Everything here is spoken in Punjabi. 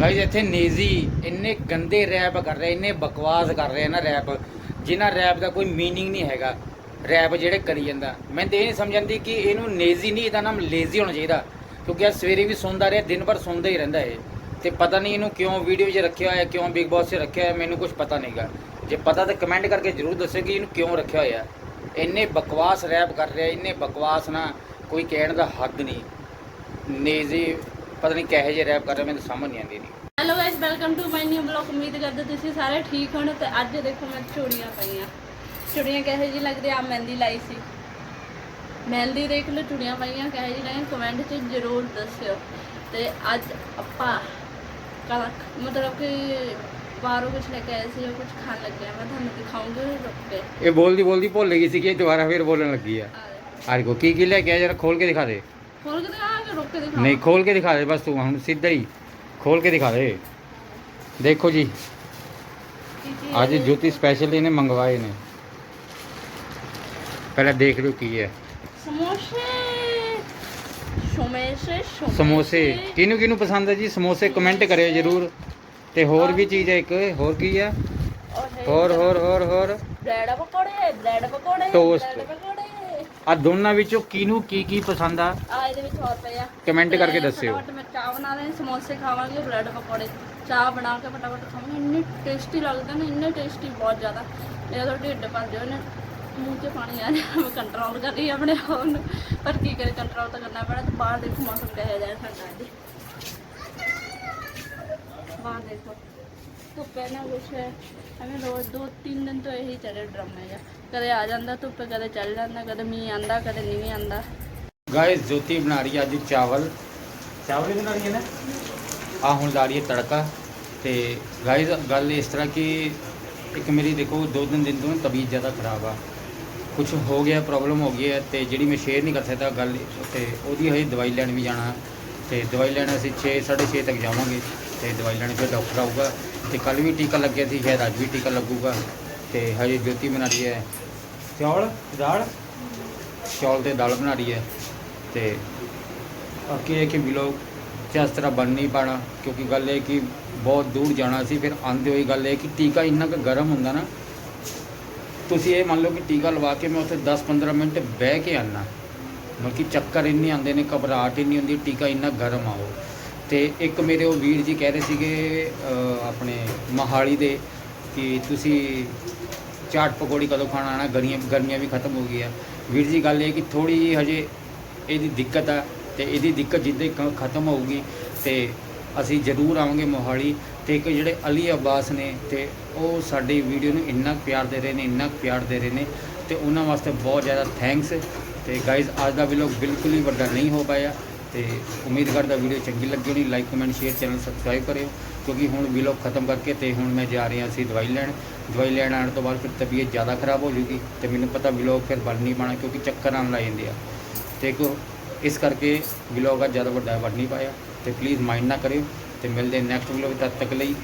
ਗਾਇਸ ਇੱਥੇ ਨੇਜ਼ੀ ਇੰਨੇ ਗੰਦੇ ਰੈਪ ਕਰ ਰਹੇ ਇੰਨੇ ਬਕਵਾਸ ਕਰ ਰਹੇ ਆ ਨਾ ਰੈਪ ਜਿਨ੍ਹਾਂ ਰੈਪ ਦਾ ਕੋਈ मीनिंग ਨਹੀਂ ਹੈਗਾ ਰੈਪ ਜਿਹੜੇ ਕਰੀ ਜਾਂਦਾ ਮੈਂ ਤੇ ਇਹ ਨਹੀਂ ਸਮਝਾਂਦੀ ਕਿ ਇਹਨੂੰ ਨੇਜ਼ੀ ਨਹੀਂ ਇਹਦਾ ਨਾਮ ਲੇਜ਼ੀ ਹੋਣਾ ਚਾਹੀਦਾ ਕਿਉਂਕਿ ਆ ਸਵੇਰੇ ਵੀ ਸੁਣਦਾ ਰਿਹਾ ਦਿਨ ਭਰ ਸੁਣਦਾ ਹੀ ਰਹਿੰਦਾ ਇਹ ਤੇ ਪਤਾ ਨਹੀਂ ਇਹਨੂੰ ਕਿਉਂ ਵੀਡੀਓ 'ਚ ਰੱਖਿਆ ਹੋਇਆ ਕਿਉਂ ਬਿਗ ਬੌਸ 'ਚ ਰੱਖਿਆ ਹੋਇਆ ਮੈਨੂੰ ਕੁਝ ਪਤਾ ਨਹੀਂਗਾ ਜੇ ਪਤਾ ਤਾਂ ਕਮੈਂਟ ਕਰਕੇ ਜਰੂਰ ਦੱਸਿਓ ਕਿ ਇਹਨੂੰ ਕਿਉਂ ਰੱਖਿਆ ਹੋਇਆ ਇੰਨੇ ਬਕਵਾਸ ਰੈਪ ਕਰ ਰਿਹਾ ਇੰਨੇ ਬਕਵਾਸ ਨਾ ਕੋਈ ਕਹਿਣ ਦਾ ਹੱਦ ਨਹੀਂ ਨੇਜ਼ੀ ਪਤਾ ਨਹੀਂ ਕਿਹੋ ਜਿਹੇ ਰੈਪ ਕਰ ਰਿਹਾ ਮੈਨੂੰ ਸਮਝ ਨਹੀਂ ਆਉਂਦੀ hello guys welcome to my new blog ਉਮੀਦ ਕਰਦੇ ਤੁਸੀਂ ਸਾਰੇ ਠੀਕ ਹੋਣ ਤੇ ਅੱਜ ਦੇਖੋ ਮੈਂ ਚੂੜੀਆਂ ਪਾਈਆਂ। ਚੂੜੀਆਂ ਕਿਹੋ ਜਿਹੀ ਲੱਗਦੀ ਆ? ਮਹਿੰਦੀ ਲਾਈ ਸੀ। ਮਹਿੰਦੀ ਦੇਖ ਲਓ ਚੂੜੀਆਂ ਪਾਈਆਂ ਕਿਹੋ ਜਿਹੀ ਲੱਗੀਆਂ ਕਮੈਂਟ 'ਚ ਜ਼ਰੂਰ ਦੱਸਿਓ। ਤੇ ਅੱਜ ਆਪਾਂ ਕਲ ਮਤਲਬ ਕਿ ਬਾਹਰੋਂ ਕੁਝ ਲੈ ਕੇ ਆਏ ਸੀ ਉਹ ਕੁਝ ਖਾਣ ਲੱਗੇ ਆ ਮੈਂ ਤੁਹਾਨੂੰ ਦਿਖਾਉਂਗੀ ਰੁਕ ਕੇ। ਇਹ ਬੋਲਦੀ ਬੋਲਦੀ ਭੁੱਲ ਗਈ ਸੀ ਕਿ ਦੁਬਾਰਾ ਫੇਰ ਬੋਲਣ ਲੱਗੀ ਆ। ਆਰੇ ਕੋ ਕੀ ਕੀ ਲੈ ਕੇ ਆ ਜਰਾ ਖੋਲ ਕੇ ਦਿਖਾ ਦੇ। ਖੋਲ ਕੇ ਦਿਖਾਵਾਂਗੇ ਰੁਕ ਕੇ ਦਿਖਾਵਾਂ ਨਹੀਂ ਖੋਲ ਕੇ ਦਿਖਾ ਦੇ ਬਸ ਤੂੰ ਹੁਣ ਸਿੱਧਾ ਹੀ ਖੋਲ ਕੇ ਦਿਖਾ ਦੇ। ਦੇਖੋ ਜੀ। ਅੱਜ ਜੋਤੀ ਸਪੈਸ਼ਲ ਇਹਨੇ ਮੰਗਵਾਏ ਨੇ। ਪਹਿਲਾਂ ਦੇਖ ਲਓ ਕੀ ਹੈ। ਸਮੋਸੇ। ਸਮੋਸੇ ਸਮੋਸੇ। ਕਿਹਨੂੰ ਕਿਹਨੂੰ ਪਸੰਦ ਹੈ ਜੀ? ਸਮੋਸੇ ਕਮੈਂਟ ਕਰਿਓ ਜਰੂਰ। ਤੇ ਹੋਰ ਵੀ ਚੀਜ਼ ਹੈ ਇੱਕ ਹੋਰ ਕੀ ਆ ਹੋਰ ਹੋਰ ਹੋਰ ਹੋਰ। ਬ੍ਰੈਡ ਪਕੌੜੇ ਬ੍ਰੈਡ ਪਕੌੜੇ Toast। ਆ ਦੋਨਾਂ ਵਿੱਚੋਂ ਕਿਹਨੂੰ ਕੀ ਕੀ ਪਸੰਦ ਆ? ਆ ਇਹਦੇ ਵਿੱਚ ਹੋਰ ਪਏ ਆ। Comment ਕਰਕੇ ਦੱਸਿਓ। ਫਟਾਫਟ ਮੈਂ ਚਾਹ ਬਣਾ ਰਹੇ ਸਮੋਸੇ ਖਾਵਾਂਗੇ ਬ੍ਰੈਡ ਪਕੌੜੇ। ਚਾਹ ਬਣਾ ਕੇ ਫਟਾਫਟ ਖਾਵਾਂਗੇ। ਇੰਨੇ ਟੇਸਟੀ ਲੱਗਦੇ ਨੇ ਇੰਨੇ ਟੇਸਟੀ ਬਹੁਤ ਜ਼ਿਆਦਾ। ਮੇਰਾ ਤਾਂ ਢਿੱਡ ਭਰ ਜਾਓ ਨੇ ਮੂੰਹ 'ਚ ਪਾਣੀ ਆ ਰਿਹਾ ਮੈਂ ਕੰਟਰੋਲ ਕਰ ਰਹੀ ਹਾਂ ਆਪਣੇ ਆਪ ਨੂੰ। ਪਰ ਕੀ ਕਰੇ ਕੰਟਰੋਲ ਤਾਂ ਕਰਨਾ ਪੈਣਾ ਤੇ ਬਾਹਰ ਦੇਖੋ ਮੌਸਮ ਕਿਹੋ ਜਿਹਾ ਹੈ ਠੰਡਾ ਜੀ ਬਾਹਰ ਦੇਖੋ। ਧੁੱਪੇ ਨਾ, ਕੁਛ ਹੈ। ਐਵੇਂ ਰੋਜ਼ ਦੋ ਤਿੰਨ ਦਿਨ ਤੋਂ ਇਹੀ ਚੱਲੇ ਡਰਾਮੇ ਜਿਹਾ। ਕਦੇ ਆ ਜਾਂਦਾ ਧੁੱਪੇ, ਕਦੇ ਚੱਲ ਜਾਂਦਾ, ਕਦੇ ਮੀਂਹ ਆਂਦਾ ਕਦੇ ਨਹੀਂ ਆਂਦਾ ਗਾਇਸ ਜੋਤੀ ਬਣਾ ਰਹੀ ਹੈ ਅੱਜ ਚਾਵਲ। ਚਾਵਲ ਹੀ ਬਣਾ ਰਹੀ ਹੈ ਨਾ? ਆ ਹੁਣ ਲਾ ਰਹੀ ਹੈ ਤੜਕਾ। ਤੇ ਗਾਇਸ ਗੱਲ ਇਸ ਤਰ੍ਹਾਂ ਕਿ ਇੱਕ ਮੇਰੀ ਦੇਖੋ, ਦੋ ਤਿੰਨ ਦਿਨ ਤੋਂ ਨਾ ਤਬੀਅਤ ਜ਼ਿਆਦਾ ਖਰਾਬ ਆ। ਕੁਝ ਹੋ ਗਿਆ ਪ੍ਰੋਬਲਮ ਹੋ ਗਈ ਹੈ ਤੇ ਜਿਹੜੀ ਮੈਂ ਸ਼ੇਅਰ ਨਹੀਂ ਕਰ ਸਕਦਾ ਗੱਲ ਤੇ ਉਹਦੀ ਹਜੇ ਦਵਾਈ ਲੈਣ ਵੀ ਜਾਣਾ। ਤੇ ਦਵਾਈ ਲੈਣ ਅਸੀਂ 6 6:30 ਤੱਕ ਜਾਵਾਂਗੇ ਤੇ ਦਵਾਈ ਲੈਣ ਫਿਰ ਡਾਕਟਰ ਆਊਗਾ ਤੇ ਕੱਲ ਵੀ ਟੀਕਾ ਲੱਗਿਆ ਸੀ, ਸ਼ਾਇਦ ਅੱਜ ਵੀ ਟੀਕਾ ਲੱਗੂਗਾ ਤੇ ਹਜੇ ਜੋਤੀ ਬਣਾ ਰਹੀ ਹੈ। ਚੌਲ, ਦਾਲ? ਚੌਲ ਤੇ ਦਾਲ ਬਣਾ ਰਹੀ ਹੈ ਤੇ ਬਾਕੀ ਇਹ ਕਿ ਵਲੋਗ ਚ ਇਸ ਤਰ੍ਹਾਂ ਬਣ ਨਹੀਂ ਪਾਣਾ, ਕਿਉਂਕਿ ਗੱਲ ਇਹ ਕਿ ਬਹੁਤ ਦੂਰ ਜਾਣਾ ਸੀ, ਫਿਰ ਆਂਦੇ ਹੋਈ ਗੱਲ ਇਹ ਕਿ ਟੀਕਾ ਇੰਨਾ ਕੁ ਗਰਮ ਹੁੰਦਾ ਨਾ, ਤੁਸੀਂ ਇਹ ਮੰਨ ਲਓ ਕਿ ਟੀਕਾ ਲਵਾ ਕੇ ਮੈਂ ਉੱਥੇ 10-15 ਮਿੰਟ ਬਹਿ ਕੇ ਆਨਾ। ਮਤਲਬ ਕਿ ਚੱਕਰ ਇੰਨੇ ਆਉਂਦੇ ਨੇ, ਘਬਰਾਹਟ ਇੰਨੀ ਹੁੰਦੀ, ਟੀਕਾ ਇੰਨਾ ਗਰਮ ਆ ਉਹ। ਤੇ ਇੱਕ ਮੇਰੇ ਉਹ ਵੀਰ ਜੀ ਕਹਿ ਰਹੇ ਸੀਗੇ ਆਪਣੇ ਮਹਾਲੀ ਦੇ, ਕਿ ਤੁਸੀਂ ਚਾਟ ਪਕੌੜੀ ਕਦੋਂ ਖਾਣ ਆਣਾ ਗਰਮੀਆਂ ਗਰਮੀਆਂ ਵੀ ਖਤਮ ਹੋ ਗਈਆਂ। ਵੀਰ ਜੀ, ਗੱਲ ਇਹ ਕਿ ਥੋੜੀ ਜਿਹੀ ਹਜੇ ਇਹਦੀ ਦਿੱਕਤ ਆ ਤੇ ਇਹਦੀ ਦਿੱਕਤ ਜਿੱਦੇ ਖਤਮ ਹੋਊਗੀ, ਤੇ ਅਸੀਂ ਜ਼ਰੂਰ ਆਵਾਂਗੇ ਮੋਹਾਲੀ। ਤੇ ਇੱਕ ਜਿਹੜੇ ਅਲੀ ਅਬਾਸ ਨੇ ਤੇ ਉਹ ਸਾਡੀ ਵੀਡੀਓ ਨੂੰ ਇੰਨਾ ਪਿਆਰ ਦੇ ਰਹੇ ਨੇ, ਇੰਨਾ ਪਿਆਰ ਦੇ ਰਹੇ ਨੇ, ਤੇ ਉਹਨਾਂ ਵਾਸਤੇ ਬਹੁਤ ਜ਼ਿਆਦਾ ਥੈਂਕਸ ਤੇ ਗਾਇਜ਼ ਅੱਜ ਦਾ ਵਲੌਗ ਬਿਲਕੁਲ ਹੀ ਵੱਡਾ ਨਹੀਂ ਹੋ ਪਾਇਆ ਤੇ ਉਮੀਦ ਕਰਦਾ ਵੀਡੀਓ ਚੰਗੀ ਲੱਗੀ ਹੋਣੀ like comment share channel subscribe ਕਰਿਓ, ਕਿਉਂਕਿ ਹੁਣ ਵਲੌਗ ਖਤਮ ਕਰਕੇ ਤੇ ਹੁਣ ਮੈਂ ਜਾ ਰਿਹਾ ਸੀ ਦਵਾਈ ਲੈਣ। ਦਵਾਈ ਲੈਣ ਆਉਣ ਤੋਂ ਬਾਅਦ ਫਿਰ ਤਬੀਅਤ ਜ਼ਿਆਦਾ ਖਰਾਬ ਹੋ ਜੂਗੀ ਤੇ ਮੈਨੂੰ ਪਤਾ ਵਲੌਗ ਫਿਰ ਬਣ ਨਹੀਂ ਪਾਣਾ ਕਿਉਂਕਿ ਚੱਕਰ ਆਉਣ ਲੱਗ ਜਾਂਦੇ ਆ। ਤੇ ਇੱਕ ਇਸ ਕਰਕੇ ਵਲੌਗ ਅੱਜ ਜ਼ਿਆਦਾ ਵੱਡਾ ਬਣ ਨਹੀਂ ਪਾਇਆ ਤੇ ਪਲੀਜ਼ ਮਾਈਂਡ ਨਾ ਕਰਿਓ ਤੇ ਮਿਲਦੇ ਨੈਕਸਟ ਵਲੌਗ ਤਦ ਤੱਕ ਲਈ।